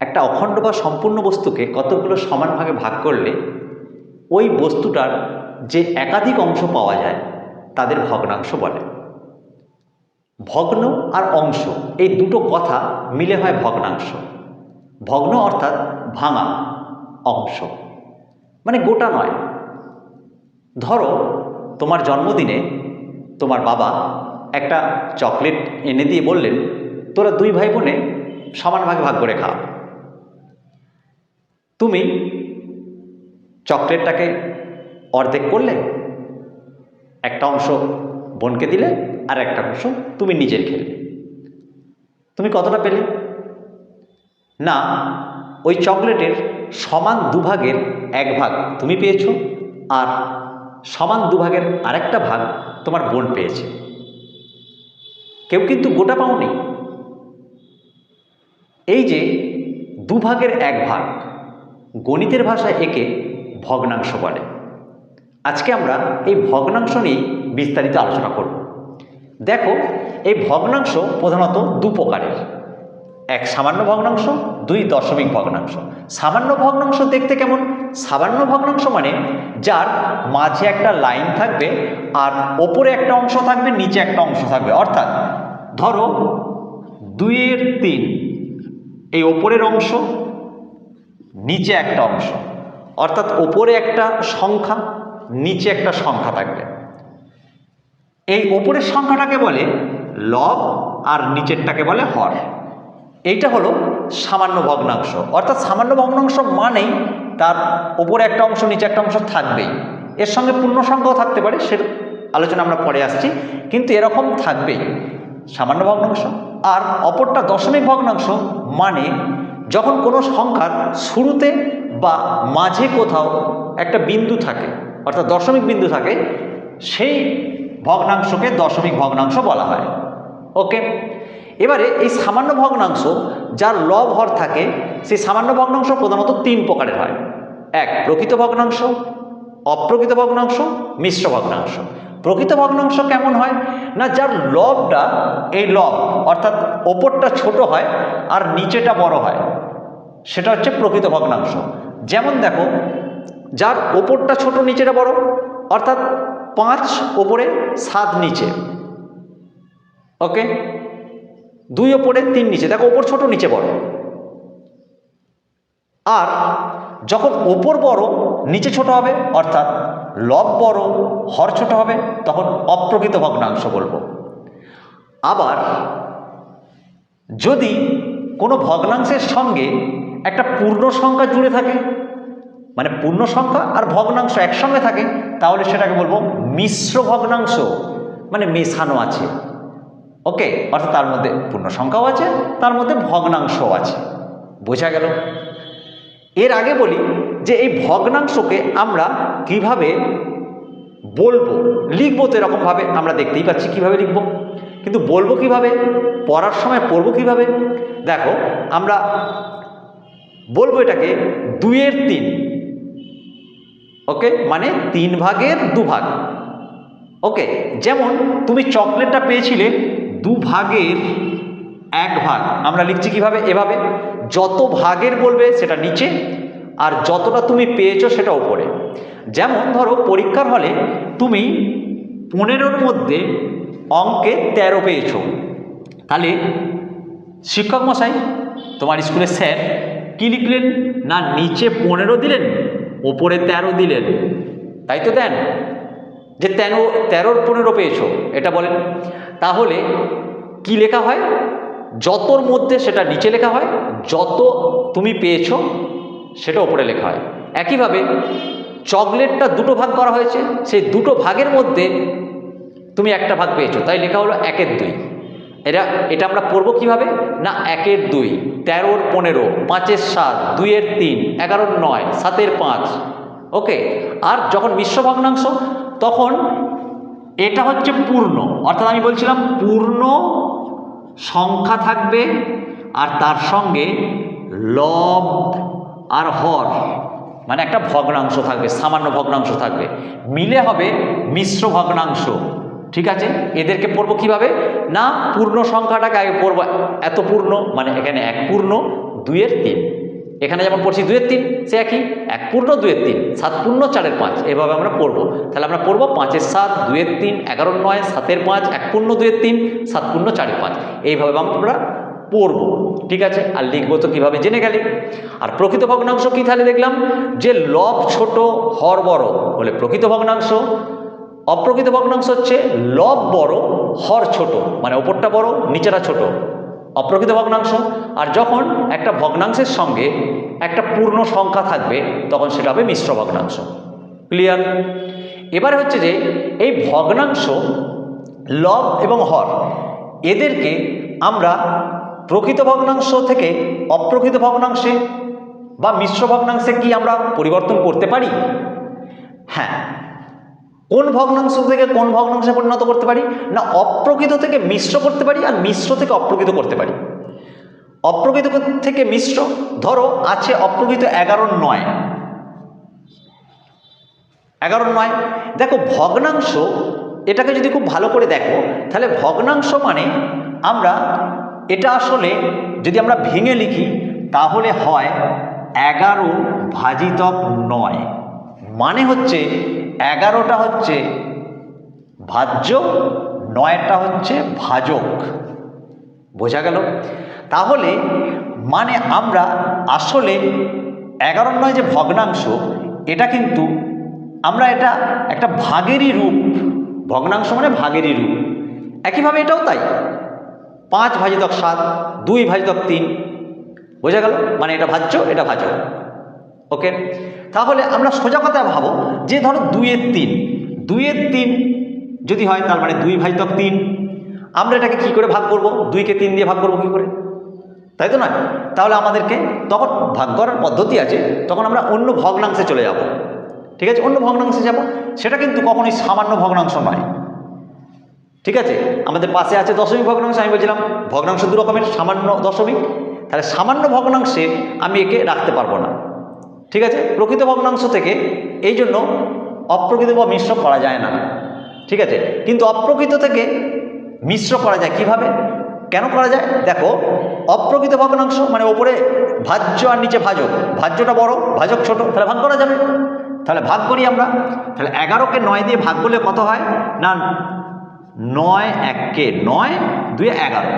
একটা অখণ্ড বা সম্পূর্ণ বস্তুকে কতগুলো সমান ভাগে ভাগ করলে ওই বস্তুটার যে একাধিক অংশ পাওয়া যায়, তাদের ভগ্নাংশ বলে। ভগ্ন আর অংশ, এই দুটো কথা মিলে হয় ভগ্নাংশ। ভগ্ন অর্থাৎ ভাঙা অংশ। মানে গোটা নয়। ধরো, তোমার জন্মদিনে তোমার বাবা একটা চকলেট এনে দিয়ে বললেন, তোরা দুই ভাই বোনে সমান ভাগে ভাগ করে খা। তুমি চকলেটটাকে অর্ধেক করলে, একটা অংশ বোনকে দিলে আর একটা অংশ তুমি নিজের খেলে। তুমি কতটা পেলে? না, ওই চকলেটের সমান দুভাগের এক ভাগ তুমি পেয়েছ আর সমান দুভাগের আরেকটা ভাগ তোমার বোন পেয়েছে। কেউ কিন্তু গোটা পাওনি। এই যে দুভাগের এক ভাগ গণিতের ভাষায় একে ভগ্নাংশ বলে। আজকে আমরা এই ভগ্নাংশ নিয়ে বিস্তারিত আলোচনা করব। দেখো, এই ভগ্নাংশ প্রধানত দু প্রকারের। এক সামান্য ভগ্নাংশ, দুই দশমিক ভগ্নাংশ। সামান্য ভগ্নাংশ দেখতে কেমন? সামান্য ভগ্নাংশ মানে যার মাঝে একটা লাইন থাকবে আর ওপরে একটা অংশ থাকবে, নিচে একটা অংশ থাকবে। অর্থাৎ ধরো দুইয়ের তিন, এই ওপরের অংশ নিচে একটা অংশ। অর্থাৎ ওপরে একটা সংখ্যা, নিচে একটা সংখ্যা থাকবে। এই ওপরের সংখ্যাটাকে বলে লব আর নিচেরটাকে বলে হর। এইটা হলো সামান্য ভগ্নাংশ। অর্থাৎ সামান্য ভগ্নাংশ মানেই তার ওপরে একটা অংশ, নিচে একটা অংশ থাকবেই। এর সঙ্গে পূর্ণ সংখ্যাও থাকতে পারে, সে আলোচনা আমরা পরে আসছি। কিন্তু এরকম থাকবেই। সামান্য ভগ্নাংশ আর অপরটা দশমিক ভগ্নাংশ মানে যখন কোনো সংখ্যার শুরুতে বা মাঝে কোথাও একটা বিন্দু থাকে, অর্থাৎ দশমিক বিন্দু থাকে, সেই ভগ্নাংশকে দশমিক ভগ্নাংশ বলা হয়। ওকে? এবারে এই সামান্য ভগ্নাংশ যার লব হর থাকে, সেই সামান্য ভগ্নাংশ প্রধানত তিন প্রকারের হয়। এক, প্রকৃত ভগ্নাংশ, অপ্রকৃত ভগ্নাংশ, মিশ্র ভগ্নাংশ। প্রকৃত ভগ্নাংশ কেমন হয়? না, যার লবটা, এই লব, অর্থাৎ ওপরটা ছোট হয় আর নিচেটা বড় হয়, সেটা হচ্ছে প্রকৃত ভগ্নাংশ। যেমন দেখো, যার ওপরটা ছোট, নিচেটা বড়, অর্থাৎ পাঁচ ওপরে সাত নিচে ওকে দুই ওপরে তিন নিচে, দেখো, ওপর ছোট, নিচে বড়। আর যখন ওপর বড়, নিচে ছোট হবে, অর্থাৎ লব বড়, হর ছোট হবে, তখন অপ্রকৃত ভগ্নাংশ বলব। আবার যদি কোনো ভগ্নাংশের সঙ্গে একটা পূর্ণ সংখ্যা জুড়ে থাকে মানে পূর্ণ সংখ্যা আর ভগ্নাংশ একসঙ্গে থাকে, তাহলে সেটাকে বলব মিশ্র ভগ্নাংশ মানে মেশানো আছে। ওকে? অর্থাৎ তার মধ্যে পূর্ণ সংখ্যাও আছে, তার মধ্যে ভগ্নাংশও আছে। বোঝা গেল? এর আগে বলি যে এই ভগ্নাংশকে আমরা কীভাবে বলব? লিখব তো এরকমভাবে, আমরা দেখতেই পাচ্ছি কীভাবে লিখব। কিন্তু বলব কীভাবে? পড়ার সময় পড়ব কীভাবে? দেখো, আমরা বলব এটাকে দুইয়ের তিন। ওকে? মানে তিন ভাগের দু ভাগ। ওকে? যেমন তুমি চকলেটটা পেয়েছিলে দু ভাগের এক ভাগ। আমরা লিখছি কীভাবে? এভাবে। যত ভাগের বলবে সেটা নিচে আর যতটা তুমি পেয়েছ সেটা ওপরে যেমন ধরো পরীক্ষার হলে তুমি পনেরোর মধ্যে অঙ্কে তেরো পেয়েছ। তাহলে শিক্ষক মশাই, তোমার স্কুলের স্যার কী লিখলেন? না, নিচে পনেরো দিলেন, ওপরে তেরো দিলেন। তাই তো দেন, যে তেরো, তেরোর পনেরো পেয়েছ, এটা বলেন। তাহলে কি লেখা হয়? যতর মধ্যে সেটা নিচে লেখা হয়, যত তুমি পেয়েছ সেটা ওপরে লেখা হয়। একইভাবে চকলেটটা দুটো ভাগ করা হয়েছে, সেই দুটো ভাগের মধ্যে তুমি একটা ভাগ পেয়েছ। তাই লেখা হলো একের দুই। এটা এটা আমরা পড়ব কীভাবে? না, একের দুই। তেরোর পনেরো, পাঁচের সাত, দুইয়ের তিন, এগারোর নয়, সাতের পাঁচ। ওকে? আর যখন মিশ্র ভগ্নাংশ, তখন এটা হচ্ছে পূর্ণ। অর্থাৎ আমি বলছিলাম পূর্ণ সংখ্যা থাকবে আর তার সঙ্গে লব আর হর মানে একটা ভগ্নাংশ থাকবে, সামান্য ভগ্নাংশ থাকবে। মিলে হবে মিশ্র ভগ্নাংশ, ঠিক আছে? এদেরকে পড়ব কীভাবে? না, পূর্ণ সংখ্যাটাকে আগে পড়ব, এত পূর্ণ মানে এখানে এক পূর্ণ, দুইয়ের তিন। এখানে যেমন পড়ছি দুয়ের তিন, সে একই। এক পূর্ণ, দুয়ের তিন। সাত পূর্ণ, চারের পাঁচ। এভাবে আমরা পড়ব। তাহলে আমরা পড়ব পাঁচের সাত দুইয়ের তিন, এগারোর নয়, সাতের পাঁচ, এক পূর্ণ, দুয়ের তিন, সাত পূর্ণ, চারের পাঁচ। এইভাবে আমরা পড়ব। ঠিক আছে? আর লিখব তো কীভাবে জেনে গেলে। আর প্রকৃত ভগ্নাংশ কী তাহলে দেখলাম? যে লব ছোট হর বড় বলে প্রকৃত ভগ্নাংশ। অপ্রকৃত ভগ্নাংশ হচ্ছে লব বড়, হর ছোট। মানে ওপরটা বড় নিচেরা ছোট। অপ্রকৃত ভগ্নাংশ আর যখন একটা ভগ্নাংশের সঙ্গে একটা পূর্ণ সংখ্যা থাকবে, তখন সেটা হবে মিশ্র ভগ্নাংশ। ক্লিয়ার এবার হচ্ছে যে, এই ভগ্নাংশ, লব এবং হর, এদেরকে আমরা প্রকৃত ভগ্নাংশ থেকে অপ্রকৃত ভগ্নাংশে বা মিশ্র ভগ্নাংশে কি আমরা পরিবর্তন করতে পারি? হ্যাঁ কোন ভগ্নাংশ থেকে কোন ভগ্নাংশে পরিণত করতে পারি? না, অপ্রকৃত থেকে মিশ্র করতে পারি আর মিশ্র থেকে অপ্রকৃত করতে পারি। অপ্রকৃত থেকে মিশ্র, ধরো আছে অপ্রকৃত এগারো নয়। এগারো নয়। দেখো, ভগ্নাংশ, এটাকে যদি খুব ভালো করে দেখো, তাহলে ভগ্নাংশ মানে আমরা এটা আসলে যদি আমরা ভেঙে লিখি, তাহলে হয় এগারো ভাজিতক নয়। মানে হচ্ছে এগারোটা হচ্ছে ভাজ্য, নয়টা হচ্ছে ভাজক। বোঝা গেল? তাহলে মানে আমরা আসলে এগারো নয় যে ভগ্নাংশ, এটা কিন্তু আমরা এটা একটা ভাগেরই রূপ। ভগ্নাংশ মানে ভাগেরই রূপ। একইভাবে এটাও তাই। পাঁচ ভাজিতক সাত, দুই ভাজিতক তিন। বোঝা গেল? মানে এটা ভাজ্য, এটা ভাজক। ওকে? তাহলে আমরা সোজা কথা ভাবো যে ধরো দুইয়ের তিন। দুইয়ের তিন যদি হয়, তার মানে দুই ভাই তক তিন। আমরা এটাকে কি করে ভাগ করব? দুইকে তিন দিয়ে ভাগ করব কী করে? তাই তো নয়? তাহলে আমাদেরকে তখন ভাগ করার পদ্ধতি আছে, তখন আমরা অন্য ভগ্নাংশে চলে যাব। ঠিক আছে? অন্য ভগ্নাংশে যাব। সেটা কিন্তু কখনোই সামান্য ভগ্নাংশ নয়। ঠিক আছে? আমাদের পাশে আছে দশমিক ভগ্নাংশ, আমি বলছিলাম ভগ্নাংশ দু রকমের, সামান্য দশমিক। তাহলে সামান্য ভগ্নাংশে আমি একে রাখতে পারব না। ঠিক আছে? প্রকৃত ভগ্নাংশ থেকে এই জন্য অপ্রকৃত বা মিশ্র করা যায় না। ঠিক আছে? কিন্তু অপ্রকৃত থেকে মিশ্র করা যায় কীভাবে? কেন করা যায়? দেখো, অপ্রকৃত ভগ্নাংশ মানে ওপরে ভাজ্য আর নিচে ভাজক। ভাজ্যটা বড়, ভাজক ছোট, তাহলে ভাগ করা যাবে। তাহলে ভাগ করি আমরা। তাহলে এগারোকে নয় দিয়ে ভাগ করলে কত হয়? না, নয় এককে নয় দুই এগারো।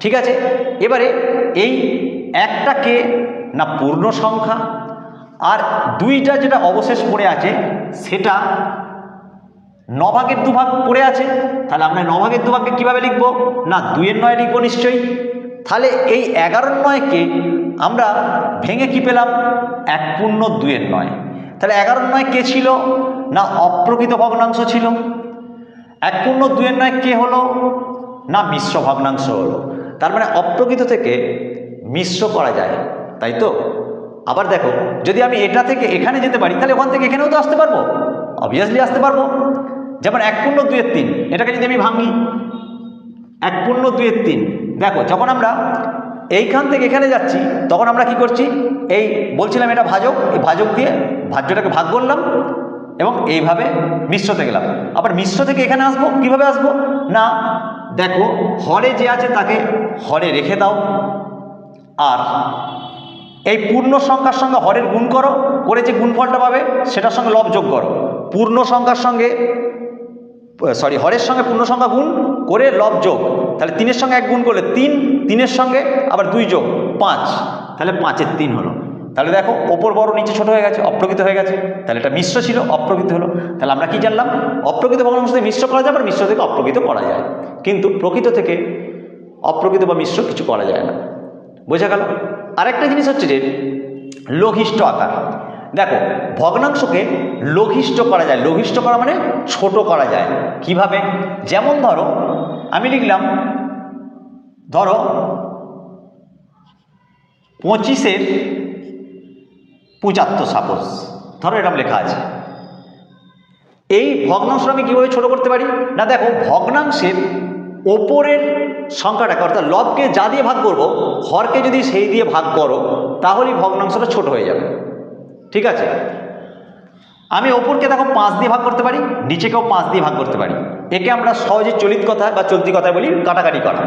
ঠিক আছে? এবারে এই একটাকে, না পূর্ণ সংখ্যা আর দুইটা যেটা অবশেষ পড়ে আছে, সেটা নভাগের দুভাগ পড়ে আছে। তাহলে আমরা নভাগের দুভাগকে কীভাবে লিখব? না, দুইয়ের নয় লিখব নিশ্চয়ই। তাহলে এই এগারোর নয়কে আমরা ভেঙে কি পেলাম? এক পূর্ণ দুইয়ের নয়। তাহলে এগারোর নয় কে ছিল? না, অপ্রকৃত ভগ্নাংশ ছিল। এক পূর্ণ দুইয়ের নয় কে হলো? না, মিশ্র ভগ্নাংশ হলো। তার মানে অপ্রকৃত থেকে মিশ্র করা যায়, তাই তো? আবার দেখো, যদি আমি এটা থেকে এখানে যেতে পারি, তাহলে ওখান থেকে এখানেও তো আসতে পারব। অবভিয়াসলি আসতে পারব। যেমন এক পূর্ণ দুইয়ের তিন, এটাকে যদি আমি ভাঙি, এক পূর্ণ দুয়ের তিন, দেখো, যখন আমরা এইখান থেকে এখানে যাচ্ছি, তখন আমরা কি করছি? এই বলছিলাম এটা ভাজক, এই ভাজক দিয়ে ভাজ্যটাকে ভাগ করলাম এবং এইভাবে মিশ্রতে গেলাম। আবার মিশ্র থেকে এখানে আসব, কীভাবে আসব? না, দেখো, হরে যে আছে তাকে হরে রেখে দাও, আর এই পূর্ণ সংখ্যার সঙ্গে হরের গুণ করো, করে যে গুণফলটা পাবে সেটার সঙ্গে লব যোগ করো। পূর্ণ সংখ্যার সঙ্গে সরি হরের সঙ্গে পূর্ণ সংখ্যা গুণ করে লব যোগ। তাহলে তিনের সঙ্গে এক গুণ করলে তিন, তিনের সঙ্গে আবার দুই যোগ, পাঁচ। তাহলে পাঁচের তিন হলো। তাহলে দেখো, ওপর বড়, নিচে ছোট হয়ে গেছে, অপ্রকৃত হয়ে গেছে। তাহলে এটা মিশ্র ছিল, অপ্রকৃত হলো। তাহলে আমরা কি জানলাম? অপ্রকৃত ভগ্নাংশ থেকে মিশ্র করা যায়, আবার মিশ্র থেকে অপ্রকৃত করা যায়। কিন্তু প্রকৃত থেকে অপ্রকৃত বা মিশ্র কিছু করা যায় না। বোঝা গেল? আরেকটা জিনিস হচ্ছে যে, লঘিষ্ঠ আকার। দেখো, ভগ্নাংশকে লঘিষ্ঠ করা যায়। লঘিষ্ঠ করা মানে ছোট করা যায়। কীভাবে? যেমন ধরো, আমি লিখলাম, ধরো, পঁচিশের পঁচাত্তর সাপোজ ধরো এরকম লেখা আছে। এই ভগ্নাংশ আমি কীভাবে ছোট করতে পারি? না, দেখো, ভগ্নাংশের ওপরের সংখ্যাটাকে অর্থাৎ লবকে যা দিয়ে ভাগ করব, হরকে যদি সেই দিয়ে ভাগ করো, তাহলেই ভগ্নাংশটা ছোট হয়ে যাবে। ঠিক আছে? আমি ওপরকে দেখো পাঁচ দিয়ে ভাগ করতে পারি, নিচেকেও পাঁচ দিয়ে ভাগ করতে পারি। একে আমরা সহজে চলিত কথা বা চলতি কথায় বলি কাটাকাটি করা।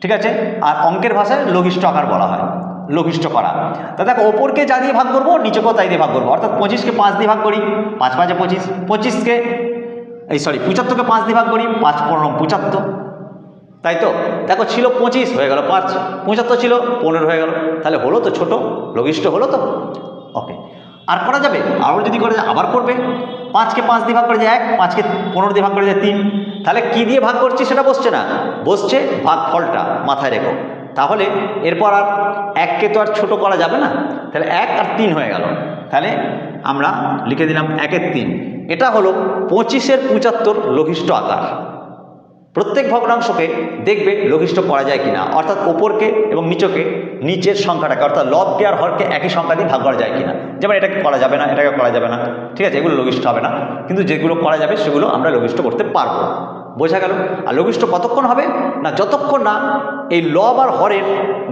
ঠিক আছে? আর অঙ্কের ভাষায় লঘিষ্ঠ আকার বলা হয়, লঘিষ্ঠ করা। তা দেখো, ওপরকে যা দিয়ে ভাগ করব, নিচেকেও তাই দিয়ে ভাগ করব। অর্থাৎ পঁচিশকে পাঁচ দিয়ে ভাগ করি, পাঁচ পাঁচে পঁচিশ, পঁচিশকে এই সরি পঁচাত্তরকে পাঁচ দিয়ে ভাগ করি, পাঁচ পনেরো, পঁচাত্তর। তাই তো? দেখো ছিল পঁচিশ, হয়ে গেল পাঁচ। পঁচাত্তর ছিল পনেরো, হয়ে গেল। তাহলে হলো তো ছোট, লঘিষ্ঠ হলো তো। ওকে আর করা যাবে? আরও যদি করে আবার করবে। পাঁচকে পাঁচ দিয়ে ভাগ করে যায় এক, পাঁচকে পনেরো দিয়ে ভাগ করে যায় তিন। তাহলে কি দিয়ে ভাগ করছি সেটা বসছে না? বসছে ভাগ ফলটা মাথায় রেখো। তাহলে এরপর আর এককে তো আর ছোট করা যাবে না। তাহলে এক আর তিন হয়ে গেল। তাহলে আমরা লিখে দিলাম একের তিন। এটা হলো পঁচিশের পঁচাত্তর লঘিষ্ঠ আকার। প্রত্যেক ভগ্নাংশকে দেখবে লঘিষ্ঠ করা যায় কিনা। অর্থাৎ ওপরকে এবং নিচকে, নিচের সংখ্যাটাকে, অর্থাৎ লবকে আর হরকে একই সংখ্যা দিয়ে ভাগ করা যায় কিনা। যেমন এটাকে করা যাবে না এটাকে করা যাবে না। ঠিক আছে, এগুলো লঘিষ্ঠ হবে না। কিন্তু যেগুলো করা যাবে, সেগুলো আমরা লঘিষ্ঠ করতে পারব। বোঝা গেল? আর লঘিষ্ঠ কতক্ষণ হবে? না, যতক্ষণ না এই লব আর হরের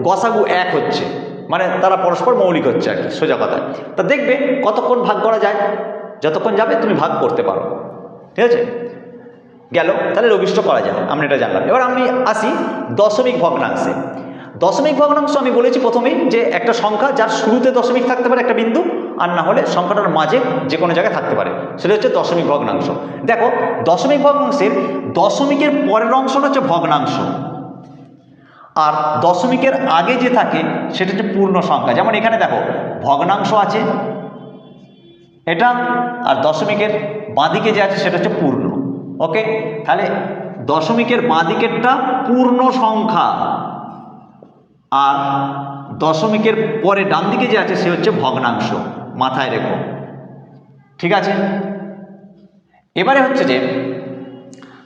গসাগু এক হচ্ছে মানে তারা পরস্পর মৌলিক হচ্ছে আর কি, সোজা কথায় তা দেখবে কতক্ষণ ভাগ করা যায়? যতক্ষণ যাবে তুমি ভাগ করতে পারো। ঠিক আছে? গেল, তাহলে লঘিষ্ঠ করা যায়, আমরা এটা জানলাম। এবার আমি আসি দশমিক ভগ্নাংশে। দশমিক ভগ্নাংশ আমি বলেছি প্রথমেই যে একটা সংখ্যা যার শুরুতে দশমিক থাকতে পারে একটা বিন্দু, আর না হলে সংখ্যাটার মাঝে যে কোনো জায়গায় থাকতে পারে। সেটা হচ্ছে দশমিক ভগ্নাংশ। দেখো, দশমিক ভগ্নাংশের দশমিকের পরের অংশটা হচ্ছে ভগ্নাংশ। আর দশমিকের আগে যে থাকে, সেটা হচ্ছে পূর্ণ সংখ্যা। যেমন এখানে দেখো, ভগ্নাংশ আছে, এটা, আর দশমিকের বাঁদিকে যে আছে, সেটা হচ্ছে পূর্ণ। ওকে তাহলে দশমিকের বাঁদিকেরটা পূর্ণ সংখ্যা, আর দশমিকের পরে ডান দিকে যে আছে, সে হচ্ছে ভগ্নাংশ, মাথায় রেখো। ঠিক আছে? এবারে হচ্ছে যে,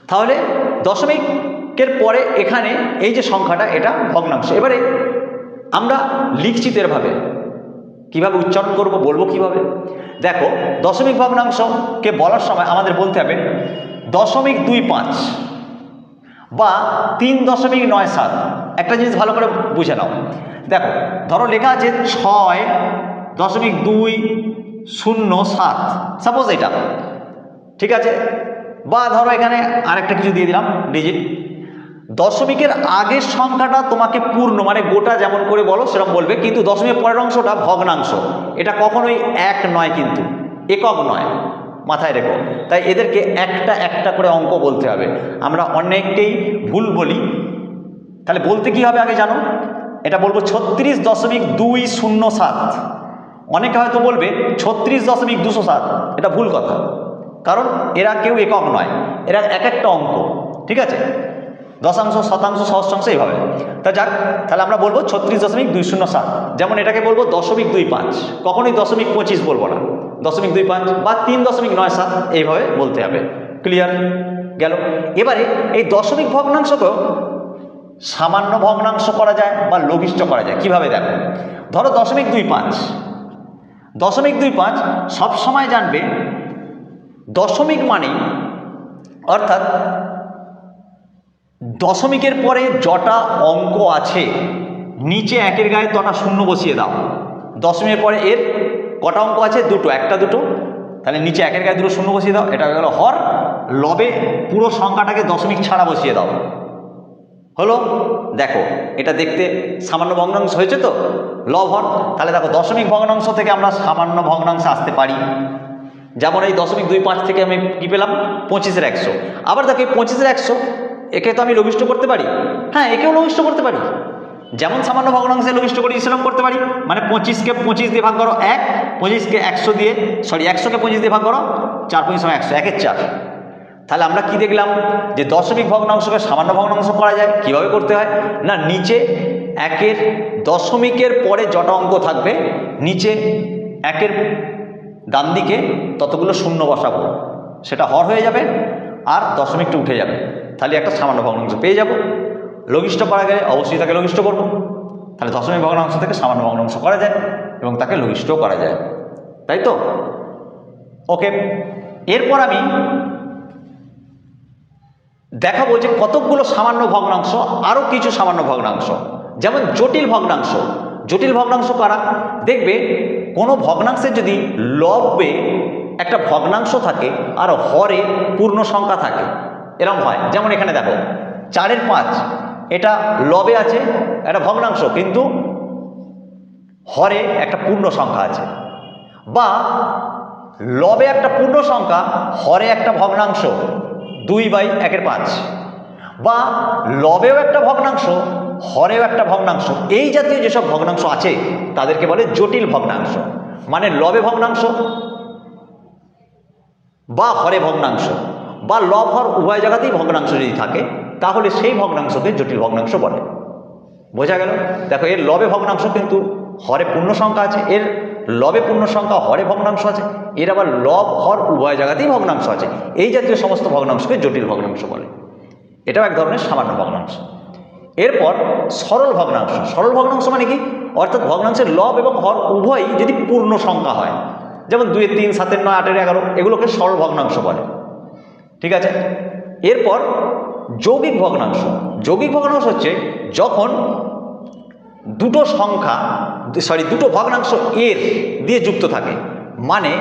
তাহলে দশমিকের পরে এখানে এই যে সংখ্যাটা, এটা ভগ্নাংশ। এবারে আমরা লিখছি তো কীভাবে উচ্চারণ করব, বলব কীভাবে? দেখো, দশমিক ভগ্নাংশকে বলার সময় আমাদের বলতে হবে দশমিক দুই পাঁচ বা তিন দশমিক নয় সাত। একটা জিনিস ভালো করে বুঝে নাও। দেখো, ধরো লেখা আছে ছয় দশমিক দুই শূন্য সাত। সাপোজ এটা। ঠিক আছে? বা ধরো এখানে আরেকটা কিছু দিয়ে দিলাম ডিজিট দশমিকের আগের সংখ্যাটা তোমাকে পূর্ণ মানে গোটা যেমন করে বলো সেরকম বলবে, কিন্তু দশমিকের পরের অংশটা ভগ্নাংশ। এটা কখনোই এক নয় কিন্তু, একক নয়, মাথায় রেখো। তাই এদেরকে একটা একটা করে অঙ্ক বলতে হবে। আমরা অনেককেই ভুল বলি। তাহলে বলতে কি হবে আগে জানো? এটা বলব ছত্রিশ দশমিক দুই শূন্য সাত। অনেকে হয়তো বলবে ছত্রিশ দশমিক দুশো সাত, এটা ভুল কথা। কারণ এরা কেউ একক নয়, এরা এক একটা অঙ্ক, ঠিক আছে? দশাংশ, শতাংশ সহস্রাংশ এইভাবে। তা যাক, তাহলে আমরা বলব ছত্রিশ দশমিক দুই শূন্য সাত। যেমন এটাকে বলব দশমিক দুই পাঁচ। কখনোই দশমিক পঁচিশ বলব না। দশমিক দুই পাঁচ বা তিন দশমিক নয় সাত এইভাবে বলতে হবে। ক্লিয়ার গেল। এবারে এই দশমিক ভগ্নাংশকেও সামান্য ভগ্নাংশ করা যায় বা লঘিষ্ঠ করা যায়। কীভাবে দেখো? ধরো দশমিক দুই পাঁচ। দশমিক দুই পাঁচ সবসময় জানবে দশমিক মানে অর্থাৎ দশমিকের পরে যটা অঙ্ক আছে, নিচে একের গায়ে তটা শূন্য বসিয়ে দাও। দশমিকের পরে এর কটা অঙ্ক আছে? দুটো, একটা, দুটো। তাহলে নিচে একের গায়ে দুটো শূন্য বসিয়ে দাও, এটা হয়ে গেল হর। লবে পুরো সংখ্যাটাকে দশমিক ছাড়া বসিয়ে দাও। হলো? দেখো, এটা দেখতে সামান্য ভগ্নাংশ হয়েছে তো? লব, হর। তাহলে দেখো, দশমিক ভগ্নাংশ থেকে আমরা সামান্য ভগ্নাংশে আসতে পারি। যেমন এই দশমিক দুই পাঁচ থেকে আমি কী পেলাম? পঁচিশের একশো। আবার দেখো, এই পঁচিশের একশো একে তো আমি লঘিষ্ঠ করতে পারি। হ্যাঁ একেও লঘিষ্ঠ করতে পারি। যেমন সামান্য ভগ্নাংশে লঘিষ্ঠ করি, সেরকম করতে পারি। মানে পঁচিশকে পঁচিশ দিয়ে ভাগ করো এক, পঁচিশকে একশো দিয়ে সরি একশোকে পঁচিশ দিয়ে ভাগ করো, চার পঁচিশ সময় একশো, একের চার। তাহলে আমরা কি দেখলাম? যে দশমিক ভগ্নাংশকে সামান্য ভগ্নাংশ করা যায়, কীভাবে করতে হয়? না, নিচে একের দশমিকের পরে যটা অঙ্ক থাকবে, নিচে একের ডান দিকে ততগুলো শূন্য বসাবো। সেটা হর হয়ে যাবে আর দশমিকটা উঠে যাবে। তাহলে একটা সামান্য ভগ্নাংশ পেয়ে যাব। লঘিষ্ঠ করা গেলে অবশ্যই তাকে লঘিষ্ঠ করব। তাহলে দশমিক ভগ্নাংশ থেকে সামান্য ভগ্নাংশ করা যায় এবং তাকে লঘিষ্ঠও করা যায়। তাই তো? ওকে, এরপর আমি দেখাবো যে কতকগুলো সামান্য ভগ্নাংশ, আরও কিছু সামান্য ভগ্নাংশ। যেমন জটিল ভগ্নাংশ। জটিল ভগ্নাংশ কারা? দেখবে, কোনো ভগ্নাংশের যদি লবে একটা ভগ্নাংশ থাকে, আর হরে পূর্ণ সংখ্যা থাকে এরকম হয়। যেমন এখানে দেখো, চারের পাঁচ, এটা লবে আছে একটা ভগ্নাংশ, কিন্তু হরে একটা পূর্ণ সংখ্যা আছে। বা লবে একটা পূর্ণ সংখ্যা, হরে একটা ভগ্নাংশ, দুই বাই একের পাঁচ। বা লবেও একটা ভগ্নাংশ, হরেও একটা ভগ্নাংশ। এই জাতীয় যেসব ভগ্নাংশ আছে, তাদেরকে বলে জটিল ভগ্নাংশ। মানে লবে ভগ্নাংশ বা হরে ভগ্নাংশ। বা লব হর উভয় জায়গাতেই ভগ্নাংশ যদি থাকে, তাহলে সেই ভগ্নাংশকে জটিল ভগ্নাংশ বলে। বোঝা গেল? দেখো, এর লবে ভগ্নাংশ কিন্তু হরে পূর্ণ সংখ্যা আছে, এর লবে পূর্ণ সংখ্যা হরে ভগ্নাংশ আছে, এর আবার লব হর উভয় জায়গাতেই ভগ্নাংশ আছে। এই জাতীয় সমস্ত ভগ্নাংশকে জটিল ভগ্নাংশ বলে। এটাও এক ধরনের সামান্য ভগ্নাংশ। এরপর সরল ভগ্নাংশ। সরল ভগ্নাংশ মানে কি? অর্থাৎ ভগ্নাংশের লব এবং হর উভয়ই যদি পূর্ণ সংখ্যা হয়, যেমন দুই তিন, সাতের নয়, আটের এগারো, এগুলোকে সরল ভগ্নাংশ বলে। ঠিক আছে? এরপর যৌগিক ভগ্নাংশ। যৌগিক ভগ্নাংশ হচ্ছে যখন দুটো সংখ্যা সরি দুটো ভগ্নাংশ এর দিয়ে যুক্ত থাকে। মানে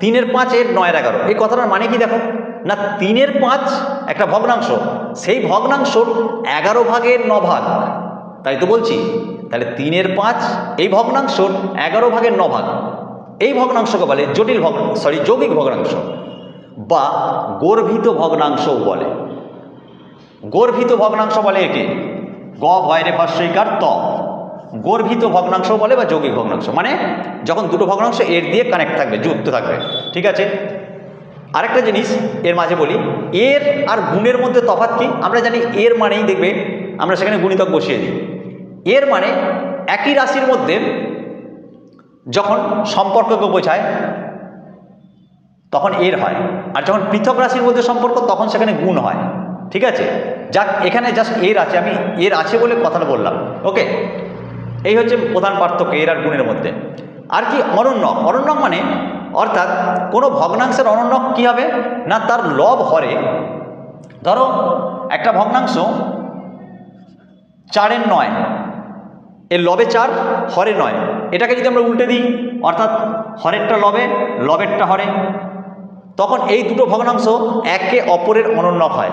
তিনের পাঁচ এর নয়ের এগারো। এই কথাটার মানে কি দেখো? না, তিনের পাঁচ একটা ভগ্নাংশ, সেই ভগ্নাংশর এগারো ভাগের ন ভাগ। তাই তো বলছি, তাহলে তিনের পাঁচ এই ভগ্নাংশর এগারো ভাগের ন ভাগ। এই ভগ্নাংশকে বলে জটিল ভগ্ন সরি যৌগিক ভগ্নাংশ। বা গর্ভিত ভগ্নাংশও বলে। গর্ভিত ভগ্নাংশ বলে একে। গ ভয়রে ভাষ্যিকার ত। গর্ভিত ভগ্নাংশ বলে বা যৌগিক ভগ্নাংশ। মানে যখন দুটো ভগ্নাংশ এর দিয়ে কানেক্ট থাকবে, যুক্ত থাকবে। ঠিক আছে? আরেকটা জিনিস এর মাঝে বলি, এর আর গুণের মধ্যে তফাৎ কি? আমরা জানি এর মানেই দেখবে, আমরা সেখানে গুণিতক বসিয়ে দিই। এর মানে একই রাশির মধ্যে যখন সম্পর্ককে বোঝায় তখন এর হয়। আর যখন পৃথক রাশির মধ্যে সম্পর্ক, তখন সেখানে গুণ হয়। ঠিক আছে? যাক, এখানে জাস্ট এর আছে, আমি এর আছে বলে কথাটা বললাম। ওকে এই হচ্ছে প্রধান পার্থক্য এর আর গুণের মধ্যে। আর কি? অরণ্য অরণ্য মানে অর্থাৎ কোনো ভগ্নাংশের অরণ্য কী হবে? না, তার লব হরে। ধরো, একটা ভগ্নাংশ চারের নয়। এর লবে চার, হরে নয়। এটাকে যদি আমরা উল্টে দিই, অর্থাৎ হরেরটা লবে, লবেরটা হরে। তখন এই দুটো ভগ্নাংশ একে অপরের অনন্যক হয়।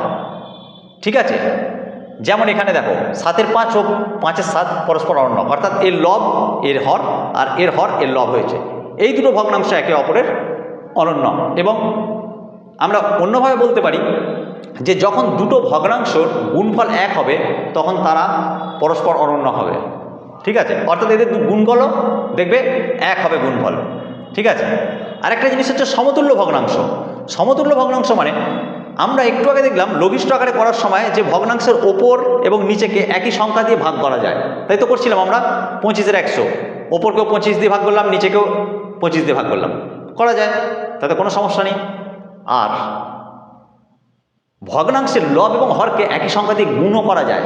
ঠিক আছে? যেমন এখানে দেখো, সাতের পাঁচ ও পাঁচের সাত পরস্পর অনন্যক। অর্থাৎ এর লব, এর হর আর এর হর, এর লব হয়েছে। এই দুটো ভগ্নাংশ একে অপরের অনন্য এবং আমরা অন্যভাবে বলতে পারি যে যখন দুটো ভগ্নাংশর গুণফল এক হবে, তখন তারা পরস্পর অনন্য হবে। ঠিক আছে? অর্থাৎ এদের গুণফলও দেখবে এক হবে গুণফল। ঠিক আছে? আরেকটা জিনিস হচ্ছে সমতুল্য ভগ্নাংশ। সমতুল্য ভগ্নাংশ মানে আমরা একটু আগে দেখলাম লঘিষ্ঠ আকারে করার সময় যে ভগ্নাংশের ওপর এবং নিচেকে একই সংখ্যা দিয়ে ভাগ করা যায়। তাই তো করছিলাম আমরা পঁচিশের একশো। ওপরকেও পঁচিশ দিয়ে ভাগ করলাম, নিচেকেও পঁচিশ দিয়ে ভাগ করলাম। করা যায়, তাতে কোনো সমস্যা নেই। আর ভগ্নাংশের লব এবং হরকে একই সংখ্যা দিয়ে গুণও করা যায়।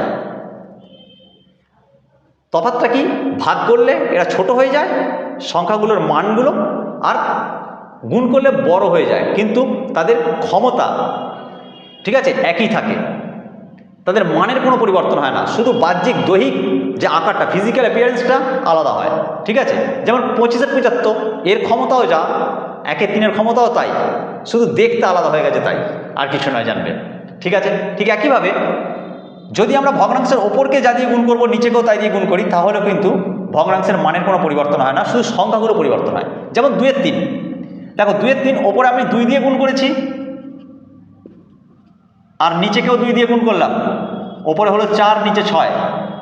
তফাতটা কি? ভাগ করলে এরা ছোট হয়ে যায়, সংখ্যাগুলোর মানগুলো, আর গুণ করলে বড় হয়ে যায়, কিন্তু তাদের ক্ষমতা ঠিক আছে, একই থাকে। তাদের মানের কোনো পরিবর্তন হয় না, শুধু বাহ্যিক দৈহিক যে আকারটা ফিজিক্যাল অ্যাপিয়ারেন্সটা আলাদা হয়, ঠিক আছে? যেমন পঁচিশের পঁচাত্তর, এর ক্ষমতাও যা একে তিনের ক্ষমতাও তাই, শুধু দেখতে আলাদা হয়ে গেছে তাই, আর কিছু নয় জানবে, ঠিক আছে? ঠিক একইভাবে, যদি আমরা ভগ্নাংশের ওপরকে যা দিয়ে গুণ করব, নিচেকেও তাই দিয়ে গুণ করি তাহলেও কিন্তু ভগ্নাংশের মানের কোনো পরিবর্তন হয় না, শুধু সংখ্যাগুলো পরিবর্তন হয়। যেমন দুয়ের তিন দুয়ের তিন, ওপরে আমি দুই দিয়ে গুণ করেছি। আর নিচেকেও দুই দিয়ে গুণ করলাম। ওপরে হলো চার, নিচে ছয়।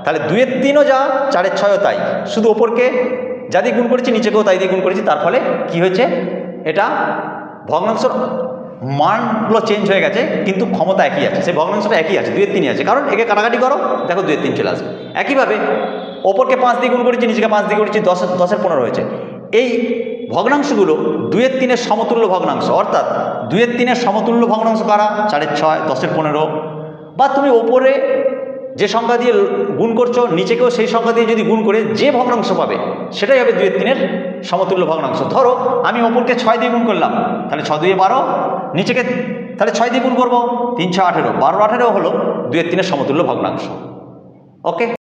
তাহলে দুয়ের তিনও যা, চারের ছয়ও তাই। শুধু ওপরকে যা দিয়ে গুণ করেছি, নিচেকেও তাই দিয়ে গুণ করেছি। তার ফলে কি হয়েছে? এটা ভগ্নাংশর মানগুলো চেঞ্জ হয়ে গেছে, কিন্তু ক্ষমতা একই আছে। সেই ভগ্নাংশটা একই আছে দুয়ের তিনই আছে। কারণ একে কাটাকাটি করো, দেখো দুয়ের তিন চলে আসবে। একইভাবে ওপরকে পাঁচ দিয়ে গুণ করেছি, নিচেকে পাঁচ দিয়ে করেছি দশ দশের পনেরো হয়েছে। এই ভগ্নাংশগুলো দুয়ের তিনের সমতুল্য ভগ্নাংশ, অর্থাৎ দুয়ের তিনের সমতুল্য ভগ্নাংশ কারা? চারের ছয়, দশের পনেরো। বা তুমি ওপরে যে সংখ্যা দিয়ে গুণ করছ, নিচেকেও সেই সংখ্যা দিয়ে যদি গুণ করে যে ভগ্নাংশ পাবে, সেটাই হবে দুয়ের তিনের সমতুল্য ভগ্নাংশ। ধরো, আমি ওপরকে ছয় দিয়ে গুণ করলাম, তাহলে ছ দুয়ে বারো, নিচেকে তাহলে ছয় দিয়ে গুণ করব, তিন, ছয়, আঠেরো। বারো, আঠেরো হলো দুয়ের তিনের সমতুল্য ভগ্নাংশ। ওকে?